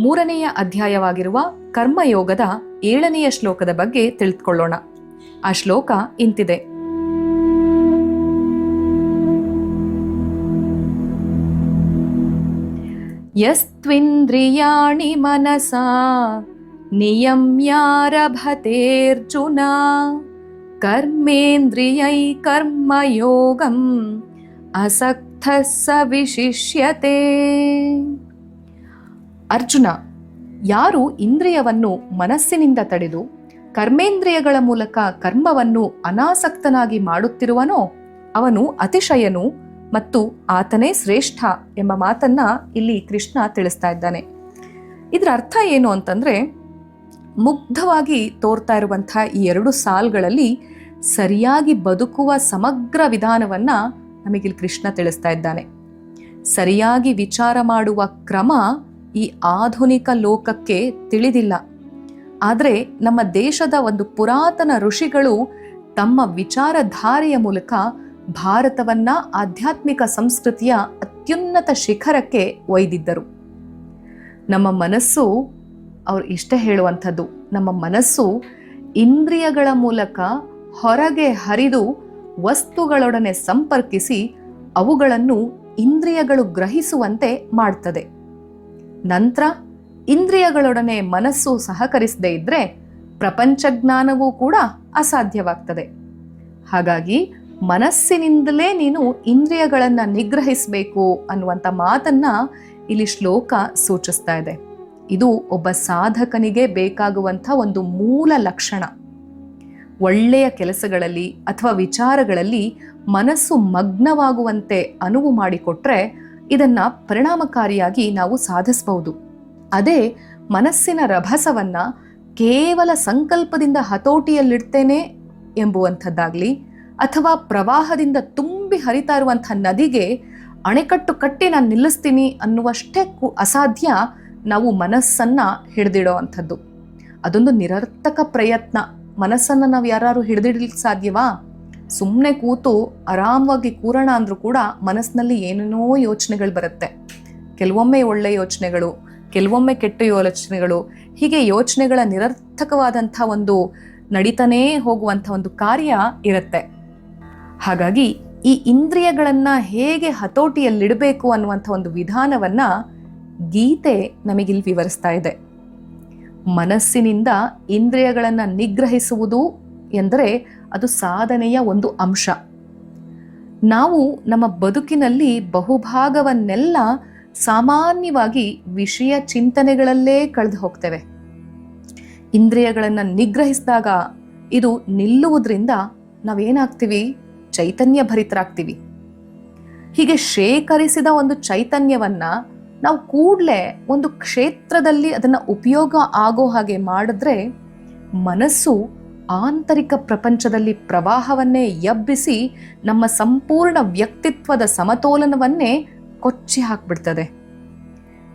ಮೂರನೆಯ ಅಧ್ಯಾಯವಾಗಿರುವ ಕರ್ಮಯೋಗದ ಏಳನೆಯ ಶ್ಲೋಕದ ಬಗ್ಗೆ ತಿಳಿದುಕೊಳ್ಳೋಣ. ಆ ಶ್ಲೋಕ ಇಂತಿದೆ. ಯಸ್ತ್ವಿಂದ್ರಿಯಾಣಿ ಮನಸಾ ನಿಯಮ್ಯಾರಭತೇರ್ಜುನ ಕರ್ಮೇಂದ್ರಿಯೈ ಕರ್ಮಯೋಗಂ ಅಸಕ್ತ ಸ ವಿಶಿಷ್ಯತೆ ಅರ್ಜುನ, ಯಾರು ಇಂದ್ರಿಯವನ್ನು ಮನಸ್ಸಿನಿಂದ ತಡೆದು ಕರ್ಮೇಂದ್ರಿಯಗಳ ಮೂಲಕ ಕರ್ಮವನ್ನು ಅನಾಸಕ್ತನಾಗಿ ಮಾಡುತ್ತಿರುವನೋ, ಅವನು ಅತಿಶಯನು ಮತ್ತು ಆತನೇ ಶ್ರೇಷ್ಠ ಎಂಬ ಮಾತನ್ನ ಇಲ್ಲಿ ಕೃಷ್ಣ ತಿಳಿಸ್ತಾ ಇದ್ದಾನೆ. ಇದರ ಅರ್ಥ ಏನು ಅಂತಂದ್ರೆ, ಮುಗ್ಧವಾಗಿ ತೋರ್ತಾ ಇರುವಂತಹ ಈ ಎರಡು ಸಾಲ್ಗಳಲ್ಲಿ ಸರಿಯಾಗಿ ಬದುಕುವ ಸಮಗ್ರ ವಿಧಾನವನ್ನ ನಮಗಿಲ್ಲಿ ಕೃಷ್ಣ ತಿಳಿಸ್ತಾ ಇದ್ದಾನೆ. ಸರಿಯಾಗಿ ವಿಚಾರ ಮಾಡುವ ಕ್ರಮ ಈ ಆಧುನಿಕ ಲೋಕಕ್ಕೆ ತಿಳಿದಿಲ್ಲ. ಆದರೆ ನಮ್ಮ ದೇಶದ ಒಂದು ಪುರಾತನ ಋಷಿಗಳು ತಮ್ಮ ವಿಚಾರಧಾರೆಯ ಮೂಲಕ ಭಾರತವನ್ನ ಆಧ್ಯಾತ್ಮಿಕ ಸಂಸ್ಕೃತಿಯ ಅತ್ಯುನ್ನತ ಶಿಖರಕ್ಕೆ ಒಯ್ದಿದ್ದರು. ನಮ್ಮ ಮನಸ್ಸು, ಅವ್ರು ಇಷ್ಟೇ ಹೇಳುವಂಥದ್ದು, ನಮ್ಮ ಮನಸ್ಸು ಇಂದ್ರಿಯಗಳ ಮೂಲಕ ಹೊರಗೆ ಹರಿದು ವಸ್ತುಗಳೊಡನೆ ಸಂಪರ್ಕಿಸಿ ಅವುಗಳನ್ನು ಇಂದ್ರಿಯಗಳು ಗ್ರಹಿಸುವಂತೆ ಮಾಡ್ತದೆ. ನಂತರ ಇಂದ್ರಿಯಗಳೊಡನೆ ಮನಸ್ಸು ಸಹಕರಿಸದೇ ಇದ್ದರೆ ಪ್ರಪಂಚ ಜ್ಞಾನವೂ ಕೂಡ ಅಸಾಧ್ಯವಾಗ್ತದೆ. ಹಾಗಾಗಿ ಮನಸ್ಸಿನಿಂದಲೇ ನೀನು ಇಂದ್ರಿಯಗಳನ್ನು ನಿಗ್ರಹಿಸಬೇಕು ಅನ್ನುವಂಥ ಮಾತನ್ನ ಇಲ್ಲಿ ಶ್ಲೋಕ ಸೂಚಿಸ್ತಾ ಇದೆ. ಇದು ಒಬ್ಬ ಸಾಧಕನಿಗೆ ಬೇಕಾಗುವಂಥ ಒಂದು ಮೂಲ ಲಕ್ಷಣ. ಒಳ್ಳೆಯ ಕೆಲಸಗಳಲ್ಲಿ ಅಥವಾ ವಿಚಾರಗಳಲ್ಲಿ ಮನಸ್ಸು ಮಗ್ನವಾಗುವಂತೆ ಅನುವು ಮಾಡಿಕೊಟ್ರೆ ಇದನ್ನ ಪರಿಣಾಮಕಾರಿಯಾಗಿ ನಾವು ಸಾಧಿಸಬಹುದು. ಅದೇ ಮನಸ್ಸಿನ ರಭಸವನ್ನ ಕೇವಲ ಸಂಕಲ್ಪದಿಂದ ಹತೋಟಿಯಲ್ಲಿಡ್ತೇನೆ ಎಂಬುವಂಥದ್ದಾಗ್ಲಿ, ಅಥವಾ ಪ್ರವಾಹದಿಂದ ತುಂಬಿ ಹರಿತಾ ಇರುವಂಥ ನದಿಗೆ ಅಣೆಕಟ್ಟು ಕಟ್ಟಿ ನಾನು ನಿಲ್ಲಿಸ್ತೀನಿ ಅನ್ನುವಷ್ಟೇ ಅಸಾಧ್ಯ ನಾವು ಮನಸ್ಸನ್ನ ಹಿಡಿದಿಡೋ ಅಂಥದ್ದು. ಅದೊಂದು ನಿರರ್ಥಕ ಪ್ರಯತ್ನ. ಮನಸ್ಸನ್ನು ನಾವು ಯಾರು ಹಿಡಿದಿಡ್ಲಿಕ್ಕೆ ಸಾಧ್ಯವಾ? ಸುಮ್ಮನೆ ಕೂತು ಆರಾಮವಾಗಿ ಕೂರೋಣ ಅಂದರೂ ಕೂಡ ಮನಸ್ಸಿನಲ್ಲಿ ಏನೇನೋ ಯೋಚನೆಗಳು ಬರುತ್ತೆ. ಕೆಲವೊಮ್ಮೆ ಒಳ್ಳೆ ಯೋಚನೆಗಳು, ಕೆಲವೊಮ್ಮೆ ಕೆಟ್ಟ ಯೋಚನೆಗಳು, ಹೀಗೆ ಯೋಚನೆಗಳ ನಿರರ್ಥಕವಾದಂಥ ಒಂದು ನಡೀತಾನೇ ಹೋಗುವಂಥ ಒಂದು ಕಾರ್ಯ ಇರುತ್ತೆ. ಹಾಗಾಗಿ ಈ ಇಂದ್ರಿಯಗಳನ್ನು ಹೇಗೆ ಹತೋಟಿಯಲ್ಲಿಡಬೇಕು ಅನ್ನುವಂಥ ಒಂದು ವಿಧಾನವನ್ನ ಗೀತೆ ನಮಗಿಲ್ಲಿ ವಿವರಿಸ್ತಾ ಇದೆ. ಮನಸ್ಸಿನಿಂದ ಇಂದ್ರಿಯಗಳನ್ನು ನಿಗ್ರಹಿಸುವುದು ಎಂದರೆ ಅದು ಸಾಧನೆಯ ಒಂದು ಅಂಶ. ನಾವು ನಮ್ಮ ಬದುಕಿನಲ್ಲಿ ಬಹುಭಾಗವನ್ನೆಲ್ಲ ಸಾಮಾನ್ಯವಾಗಿ ವಿಷಯ ಚಿಂತನೆಗಳಲ್ಲೇ ಕಳೆದು ಹೋಗ್ತೇವೆ. ಇಂದ್ರಿಯಗಳನ್ನು ನಿಗ್ರಹಿಸಿದಾಗ ಇದು ನಿಲ್ಲುವುದರಿಂದ ನಾವೇನಾಗ್ತೀವಿ? ಚೈತನ್ಯ ಭರಿತರಾಗ್ತೀವಿ. ಹೀಗೆ ಶೇಖರಿಸಿದ ಒಂದು ಚೈತನ್ಯವನ್ನ ನಾವು ಕೂಡಲೇ ಒಂದು ಕ್ಷೇತ್ರದಲ್ಲಿ ಅದನ್ನ ಉಪಯೋಗ ಆಗೋ ಹಾಗೆ ಮಾಡಿದ್ರೆ ಮನಸ್ಸು ಆಂತರಿಕ ಪ್ರಪಂಚದಲ್ಲಿ ಪ್ರವಾಹವನ್ನೇ ಎಬ್ಬಿಸಿ ನಮ್ಮ ಸಂಪೂರ್ಣ ವ್ಯಕ್ತಿತ್ವದ ಸಮತೋಲನವನ್ನೇ ಕೊಚ್ಚಿ ಹಾಕ್ಬಿಡ್ತದೆ.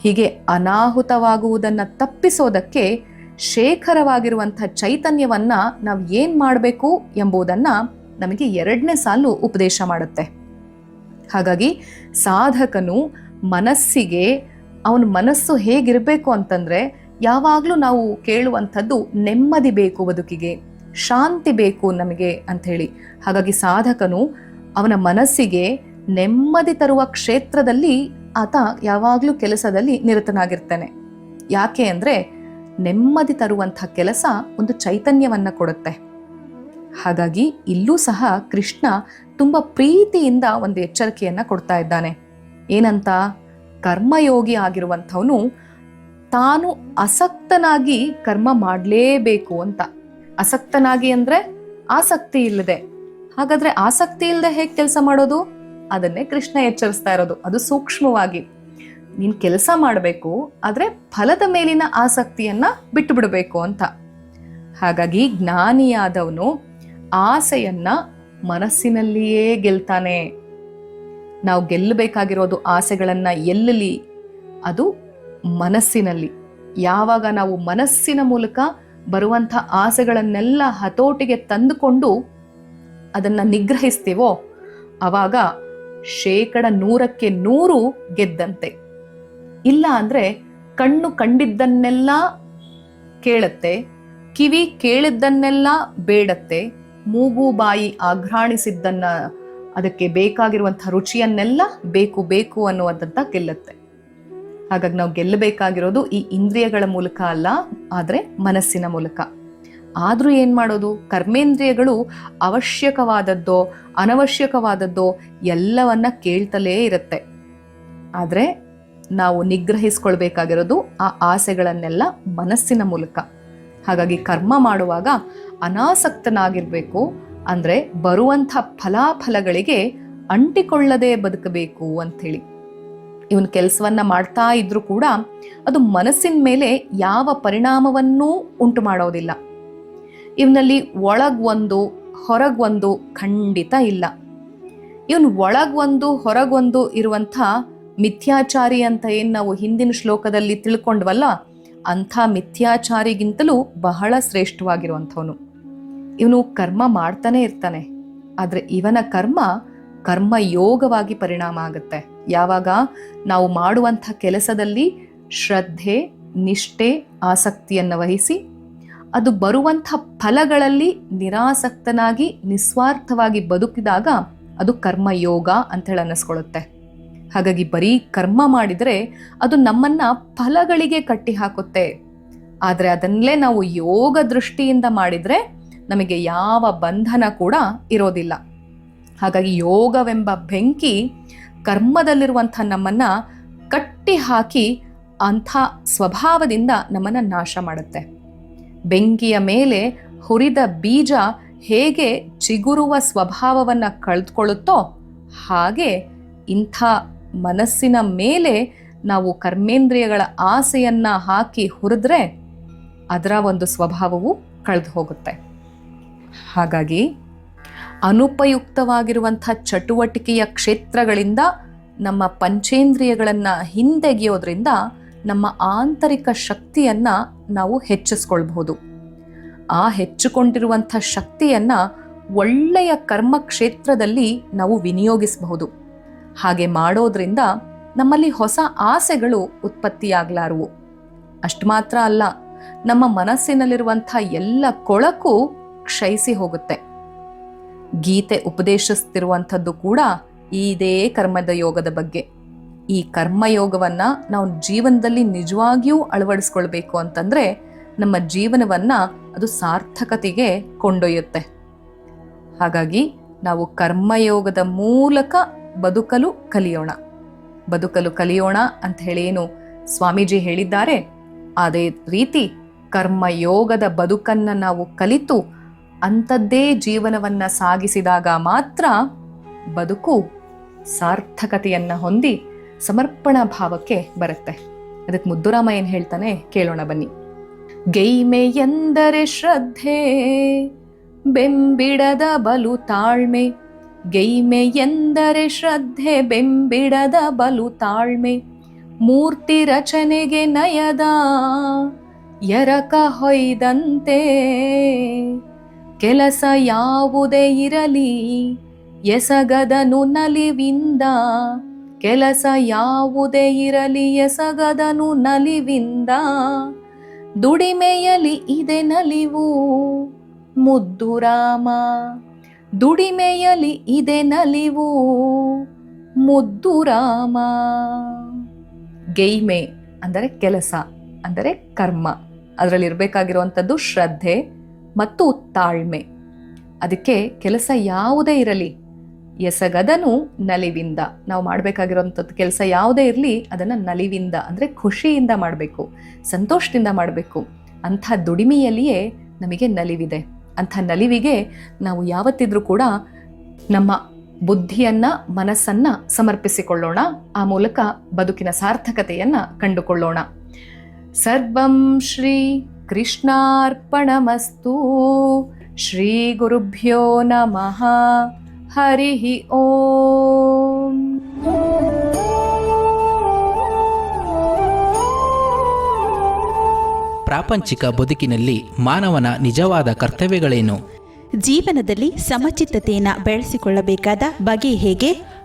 ಹೀಗೆ ಅನಾಹುತವಾಗುವುದನ್ನು ತಪ್ಪಿಸೋದಕ್ಕೆ ಶೇಖರವಾಗಿರುವಂಥ ಚೈತನ್ಯವನ್ನ ನಾವು ಏನು ಮಾಡಬೇಕು ಎಂಬುದನ್ನ ನಮಗೆ ಎರಡನೇ ಸಾಲು ಉಪದೇಶ ಮಾಡುತ್ತೆ. ಹಾಗಾಗಿ ಸಾಧಕನು ಮನಸ್ಸಿಗೆ ಅವನ ಮನಸ್ಸು ಹೇಗಿರಬೇಕು ಅಂತಂದ್ರೆ ಯಾವಾಗಲೂ ನಾವು ಕೇಳುವಂಥದ್ದು ನೆಮ್ಮದಿ ಬೇಕು ಬದುಕಿಗೆ. ಶಾಂತಿ ಬೇಕು ನಮಗೆ ಅಂತ ಹೇಳಿ ಹಾಗಾಗಿ ಸಾಧಕನು ಅವನ ಮನಸ್ಸಿಗೆ ನೆಮ್ಮದಿ ತರುವ ಕ್ಷೇತ್ರದಲ್ಲಿ ಆತ ಯಾವಾಗಲೂ ಕೆಲಸದಲ್ಲಿ ನಿರತನಾಗಿರ್ತಾನೆ. ಯಾಕೆ ಅಂದರೆ ನೆಮ್ಮದಿ ತರುವಂಥ ಕೆಲಸ ಒಂದು ಚೈತನ್ಯವನ್ನ ಕೊಡುತ್ತೆ. ಹಾಗಾಗಿ ಇಲ್ಲೂ ಸಹ ಕೃಷ್ಣ ತುಂಬ ಪ್ರೀತಿಯಿಂದ ಒಂದು ಎಚ್ಚರಿಕೆಯನ್ನು ಕೊಡ್ತಾ ಇದ್ದಾನೆ. ಏನಂತ? ಕರ್ಮಯೋಗಿ ಆಗಿರುವಂಥವನು ತಾನು ಅಸಕ್ತನಾಗಿ ಕರ್ಮ ಮಾಡಲೇಬೇಕು ಅಂತ. ಅಸಕ್ತನಾಗಿ ಅಂದ್ರೆ ಆಸಕ್ತಿ ಇಲ್ಲದೆ. ಹಾಗಾದ್ರೆ ಆಸಕ್ತಿ ಇಲ್ಲದೆ ಹೇಗೆ ಕೆಲಸ ಮಾಡೋದು? ಅದನ್ನೇ ಕೃಷ್ಣ ಎಚ್ಚರಿಸ್ತಾ ಇರೋದು. ಅದು ಸೂಕ್ಷ್ಮವಾಗಿ. ನೀನ್ ಕೆಲಸ ಮಾಡಬೇಕು, ಆದ್ರೆ ಫಲದ ಮೇಲಿನ ಆಸಕ್ತಿಯನ್ನ ಬಿಟ್ಟು ಬಿಡಬೇಕು ಅಂತ. ಹಾಗಾಗಿ ಜ್ಞಾನಿಯಾದವನು ಆಸೆಯನ್ನ ಮನಸ್ಸಿನಲ್ಲಿಯೇ ಗೆಲ್ತಾನೆ. ನಾವು ಗೆಲ್ಲಬೇಕಾಗಿರೋದು ಆಸೆಗಳನ್ನ ಎಲ್ಲಲಿ ಅದು ಮನಸ್ಸಿನಲ್ಲಿ. ಯಾವಾಗ ನಾವು ಮನಸ್ಸಿನ ಮೂಲಕ ಬರುವಂಥ ಆಸೆಗಳನ್ನೆಲ್ಲ ಹತೋಟಿಗೆ ತಂದುಕೊಂಡು ಅದನ್ನ ನಿಗ್ರಹಿಸ್ತೀವೋ ಆವಾಗ ಶೇಕಡ ನೂರಕ್ಕೆ ನೂರು ಗೆದ್ದಂತೆ. ಇಲ್ಲ ಅಂದರೆ ಕಣ್ಣು ಕಂಡಿದ್ದನ್ನೆಲ್ಲ ಕೇಳತ್ತೆ, ಕಿವಿ ಕೇಳಿದ್ದನ್ನೆಲ್ಲ ಬೇಡತ್ತೆ, ಮೂಗು ಬಾಯಿ ಆಘ್ರಾಣಿಸಿದ್ದನ್ನು ಅದಕ್ಕೆ ಬೇಕಾಗಿರುವಂಥ ರುಚಿಯನ್ನೆಲ್ಲ ಬೇಕು ಬೇಕು ಅನ್ನುವಂಥದ್ದು ಗೆಲ್ಲತ್ತೆ. ಹಾಗಾಗಿ ನಾವು ಗೆಲ್ಲಬೇಕಾಗಿರೋದು ಈ ಇಂದ್ರಿಯಗಳ ಮೂಲಕ ಅಲ್ಲ, ಆದರೆ ಮನಸ್ಸಿನ ಮೂಲಕ. ಆದರೂ ಏನು ಮಾಡೋದು? ಕರ್ಮೇಂದ್ರಿಯಗಳು ಅವಶ್ಯಕವಾದದ್ದೋ, ಅನವಶ್ಯಕವಾದದ್ದೋ ಎಲ್ಲವನ್ನ ಕೇಳ್ತಲೇ ಇರುತ್ತೆ. ಆದರೆ ನಾವು ನಿಗ್ರಹಿಸ್ಕೊಳ್ಬೇಕಾಗಿರೋದು ಆ ಆಸೆಗಳನ್ನೆಲ್ಲ ಮನಸ್ಸಿನ ಮೂಲಕ. ಹಾಗಾಗಿ ಕರ್ಮ ಮಾಡುವಾಗ ಅನಾಸಕ್ತನಾಗಿರಬೇಕು, ಅಂದರೆ ಬರುವಂಥ ಫಲಾಫಲಗಳಿಗೆ ಅಂಟಿಕೊಳ್ಳದೆ ಬದುಕಬೇಕು ಅಂಥೇಳಿ. ಇವನ್ ಕೆಲಸವನ್ನ ಮಾಡ್ತಾ ಇದ್ರೂ ಕೂಡ ಅದು ಮನಸ್ಸಿನ ಮೇಲೆ ಯಾವ ಪರಿಣಾಮವನ್ನೂ ಉಂಟು ಮಾಡೋದಿಲ್ಲ. ಇವನಲ್ಲಿ ಒಳಗೊಂದು ಒಂದು ಹೊರಗ್ ಒಂದು ಖಂಡಿತ ಇಲ್ಲ. ಇವನ್ ಒಳಗೊಂದು, ಹೊರಗೊಂದು ಇರುವಂಥ ಮಿಥ್ಯಾಚಾರಿ ಅಂತ ಏನು ನಾವು ಹಿಂದಿನ ಶ್ಲೋಕದಲ್ಲಿ ತಿಳ್ಕೊಂಡ್ವಲ್ಲ, ಅಂಥ ಮಿಥ್ಯಾಚಾರಿಗಿಂತಲೂ ಬಹಳ ಶ್ರೇಷ್ಠವಾಗಿರುವಂಥವನು. ಇವನು ಕರ್ಮ ಮಾಡ್ತಾನೆ ಇರ್ತಾನೆ, ಆದರೆ ಇವನ ಕರ್ಮ ಕರ್ಮಯೋಗವಾಗಿ ಪರಿಣಾಮ ಆಗುತ್ತೆ. ಯಾವಾಗ ನಾವು ಮಾಡುವಂಥ ಕೆಲಸದಲ್ಲಿ ಶ್ರದ್ಧೆ, ನಿಷ್ಠೆ, ಆಸಕ್ತಿಯನ್ನು ವಹಿಸಿ, ಅದು ಬರುವಂಥ ಫಲಗಳಲ್ಲಿ ನಿರಾಸಕ್ತನಾಗಿ, ನಿಸ್ವಾರ್ಥವಾಗಿ ಬದುಕಿದಾಗ ಅದು ಕರ್ಮಯೋಗ ಅಂತ ಹೇಳಿ ಅನ್ನಿಸ್ಕೊಳ್ಳುತ್ತೆ. ಹಾಗಾಗಿ ಬರೀ ಕರ್ಮ ಮಾಡಿದರೆ ಅದು ನಮ್ಮನ್ನ ಫಲಗಳಿಗೆ ಕಟ್ಟಿ ಹಾಕುತ್ತೆ ಆದರೆ ಅದನ್ನೇ ನಾವು ಯೋಗ ದೃಷ್ಟಿಯಿಂದ ಮಾಡಿದರೆ ನಮಗೆ ಯಾವ ಬಂಧನ ಕೂಡ ಇರೋದಿಲ್ಲ. ಹಾಗಾಗಿ ಯೋಗವೆಂಬ ಬೆಂಕಿ ಕರ್ಮದಲ್ಲಿರುವಂಥ ನಮ್ಮನ್ನ ಕಟ್ಟಿ ಹಾಕಿ ಅಂಥ ಸ್ವಭಾವದಿಂದ ನಮ್ಮನ್ನು ನಾಶ ಮಾಡುತ್ತೆ. ಬೆಂಕಿಯ ಮೇಲೆ ಹುರಿದ ಬೀಜ ಹೇಗೆ ಚಿಗುರುವ ಸ್ವಭಾವವನ್ನು ಕಳೆದುಕೊಳ್ಳುತ್ತೋ ಹಾಗೆ ಇಂಥ ಮನಸ್ಸಿನ ಮೇಲೆ ನಾವು ಕರ್ಮೇಂದ್ರಿಯಗಳ ಆಸೆಯನ್ನು ಹಾಕಿ ಹುರಿದ್ರೆ ಅದರ ಒಂದು ಸ್ವಭಾವವು ಕಳೆದು ಹೋಗುತ್ತೆ. ಹಾಗಾಗಿ ಅನುಪಯುಕ್ತವಾಗಿರುವಂಥ ಚಟುವಟಿಕೆಯ ಕ್ಷೇತ್ರಗಳಿಂದ ನಮ್ಮ ಪಂಚೇಂದ್ರಿಯಗಳನ್ನು ಹಿಂದೆಗೆಯೋದ್ರಿಂದ ನಮ್ಮ ಆಂತರಿಕ ಶಕ್ತಿಯನ್ನು ನಾವು ಹೆಚ್ಚಿಸ್ಕೊಳ್ಬಹುದು. ಆ ಹೆಚ್ಚುಕೊಂಡಿರುವಂಥ ಶಕ್ತಿಯನ್ನು ಒಳ್ಳೆಯ ಕರ್ಮ ಕ್ಷೇತ್ರದಲ್ಲಿ ನಾವು ವಿನಿಯೋಗಿಸಬಹುದು. ಹಾಗೆ ಮಾಡೋದ್ರಿಂದ ನಮ್ಮಲ್ಲಿ ಹೊಸ ಆಸೆಗಳು ಉತ್ಪತ್ತಿಯಾಗಲಾರವು. ಅಷ್ಟು ಮಾತ್ರ ಅಲ್ಲ, ನಮ್ಮ ಮನಸ್ಸಿನಲ್ಲಿರುವಂಥ ಎಲ್ಲ ಕೊಳಕು ಕ್ಷಯಿಸಿ ಹೋಗುತ್ತೆ. ಗೀತೆ ಉಪದೇಶಿಸ್ತಿರುವಂಥದ್ದು ಕೂಡ ಇದೇ ಕರ್ಮದ ಯೋಗದ ಬಗ್ಗೆ. ಈ ಕರ್ಮಯೋಗವನ್ನ ನಾವು ಜೀವನದಲ್ಲಿ ನಿಜವಾಗಿಯೂ ಅಳವಡಿಸ್ಕೊಳ್ಬೇಕು ಅಂತಂದ್ರೆ ನಮ್ಮ ಜೀವನವನ್ನ ಅದು ಸಾರ್ಥಕತೆಗೆ ಕೊಂಡೊಯ್ಯುತ್ತೆ. ಹಾಗಾಗಿ ನಾವು ಕರ್ಮಯೋಗದ ಮೂಲಕ ಬದುಕಲು ಕಲಿಯೋಣ. ಬದುಕಲು ಕಲಿಯೋಣ ಅಂತ ಹೇಳಿ ಏನು ಸ್ವಾಮೀಜಿ ಹೇಳಿದ್ದಾರೆ. ಅದೇ ರೀತಿ ಕರ್ಮಯೋಗದ ಬದುಕನ್ನ ನಾವು ಕಲಿತು ಅಂಥದ್ದೇ ಜೀವನವನ್ನ ಸಾಗಿಸಿದಾಗ ಮಾತ್ರ ಬದುಕು ಸಾರ್ಥಕತೆಯನ್ನ ಹೊಂದಿ ಸಮರ್ಪಣಾ ಭಾವಕ್ಕೆ ಬರುತ್ತೆ. ಅದಕ್ಕೆ ಮುದ್ದುರಾಮ ಏನು ಹೇಳ್ತಾನೆ ಕೇಳೋಣ ಬನ್ನಿ. ಗೈಮೆ ಎಂದರೆ ಶ್ರದ್ಧೆ, ಬೆಂಬಿಡದ ಬಲು ತಾಳ್ಮೆ. ಗೈಮೆ ಎಂದರೆ ಶ್ರದ್ಧೆ, ಬೆಂಬಿಡದ ಬಲು ತಾಳ್ಮೆ. ಮೂರ್ತಿ ರಚನೆಗೆ ನಯದ, ಎರಕ ಹೊಯ್ದಂತೆ. ಕೆಲಸ ಯಾವುದೇ ಇರಲಿ, ಎಸಗದನು ನಲಿವಿಂದ. ಕೆಲಸ ಯಾವುದೇ ಇರಲಿ, ಎಸಗದನು ನಲಿವಿಂದ. ದುಡಿಮೆಯಲಿ ಇದೆ ನಲಿವು, ಮುದ್ದು ರಾಮ. ದುಡಿಮೆಯಲಿ ಇದೆ ನಲಿವು, ಮುದ್ದು ರಾಮ. ಗೈಮೆ ಅಂದರೆ ಕೆಲಸ, ಅಂದರೆ ಕರ್ಮ. ಅದರಲ್ಲಿ ಇರಬೇಕಾಗಿರುವಂಥದ್ದು ಶ್ರದ್ಧೆ. ಮತ್ತು ತಾಳ್ಮೆ. ಅದಕ್ಕೆ ಕೆಲಸ ಯಾವುದೇ ಇರಲಿ. ಎಸಗದನು ನಲಿವಿಂದ. ನಾವು ಮಾಡಬೇಕಾಗಿರುವಂಥದ್ದು ಕೆಲಸ ಯಾವುದೇ ಇರಲಿ, ಅದನ್ನು ನಲಿವಿಂದ ಅಂದರೆ ಖುಷಿಯಿಂದ ಮಾಡಬೇಕು, ಸಂತೋಷದಿಂದ ಮಾಡಬೇಕು. ಅಂಥ ದುಡಿಮೆಯಲ್ಲಿಯೇ ನಮಗೆ ನಲಿವಿದೆ. ಅಂಥ ನಲಿವಿಗೆ ನಾವು ಯಾವತ್ತಿದ್ರೂ ಕೂಡ ನಮ್ಮ ಬುದ್ಧಿಯನ್ನು, ಮನಸ್ಸನ್ನು ಸಮರ್ಪಿಸಿಕೊಳ್ಳೋಣ. ಆ ಮೂಲಕ ಬದುಕಿನ ಸಾರ್ಥಕತೆಯನ್ನು ಕಂಡುಕೊಳ್ಳೋಣ. ಸರ್ವಂ ಶ್ರೀ ಕೃಷ್ಣಾರ್ಪಣಮಸ್ತು. ಶ್ರೀ ಗುರುಭ್ಯೋ ನಮಃ. ಹರಿ ಓಂ. ಪ್ರಾಪಂಚಿಕ ಬದುಕಿನಲ್ಲಿ ಮಾನವನ ನಿಜವಾದ ಕರ್ತವ್ಯಗಳೇನು? ಜೀವನದಲ್ಲಿ ಸಮಚಿತ್ತತೆಯನ್ನು ಬೆಳೆಸಿಕೊಳ್ಳಬೇಕಾದ ಬಗೆ ಹೇಗೆ?